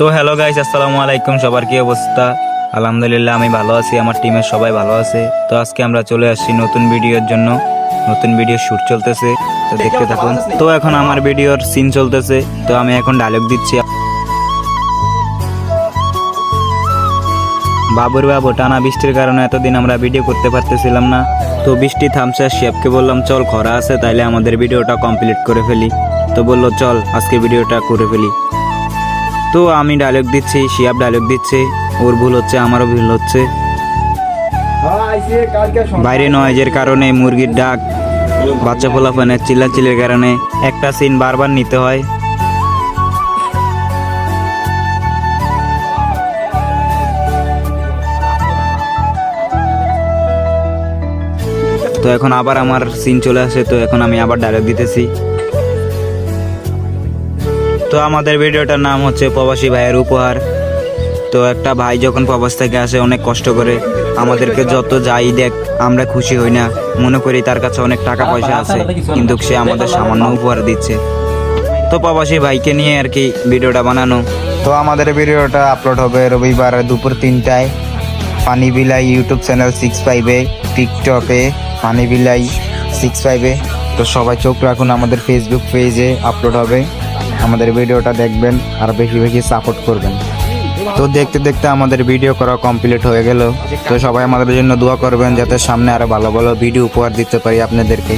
তো hello guys আসসালামু আলাইকুম সবার কি অবস্থা? আলহামদুলিল্লাহ আমি ভালো আছি আমার টিমের সবাই ভালো আছে। তো আজকে আমরা চলে আসছি নতুন ভিডিওর জন্য। নতুন ভিডিও শুট চলতেছে তো দেখতে থাকুন। তো এখন আমার ভিডিওর সিন চলতেছে তো আমি এখন ডায়লগ দিচ্ছি। বাবুর বাবু টানা বৃষ্টির কারণে এতদিন আমরা ভিডিও করতে পারতেছিলাম না। তো বৃষ্টি থামছে শেফকে বললাম চল খরা আছে তাইলে আমাদের ভিডিওটা কমপ্লিট করে ফেলি। তো বলল চল আজকে ভিডিওটা করে ফেলি। তো আমি ডায়লগ দিচ্ছি, শিয়াব ডায়লগ দিচ্ছে, ওর ভুল হচ্ছে, আমারও ভুল হচ্ছে। বাইরে নয়েজের কারণে, মুরগির ডাক, বাচ্চা ফোলাফানের চিল্লাচিল্লির কারণে, একটা সিন বারবার নিতে হয়। তো এখন আবার আমার সিন চলে আসে, তো এখন আমি আবার ডায়লগ দিতেছি। তো আমাদের ভিডিওটার নাম হচ্ছে প্রবাসী ভাইয়ের উপহার। তো একটা ভাই যখন প্রবাস থেকে আসে, অনেক কষ্ট করে আমাদেরকে যত যাই দেখ, আমরা খুশি হই না। মনে করি তার কাছে অনেক টাকা পয়সা আছে, কিন্তু সে আমাদের সামান্য উপহার দিচ্ছে। তো প্রবাসী ভাইকে নিয়ে আর কি ভিডিওটা বানানো। তো আমাদের ভিডিওটা আপলোড হবে রবিবার দুপুর তিনটায়। পানি বিলাই ইউটিউব চ্যানেল সিক্স ফাইভে টিকটকে ফানি বিলাই সিক্স ফাইভে তো সবাই চোখ রাখুন, আমাদের ফেসবুক পেজে আপলোড হবে। আমাদের ভিডিওটা দেখবেন আর বেশি বেশি সাপোর্ট করবেন। তো দেখতে দেখতে আমাদের ভিডিও করা কমপ্লিট হয়ে গেল। তো সবাই আমাদের জন্য দোয়া করবেন যাতে সামনে আরও ভালো ভালো ভিডিও উপহার দিতে পারি আপনাদেরকে।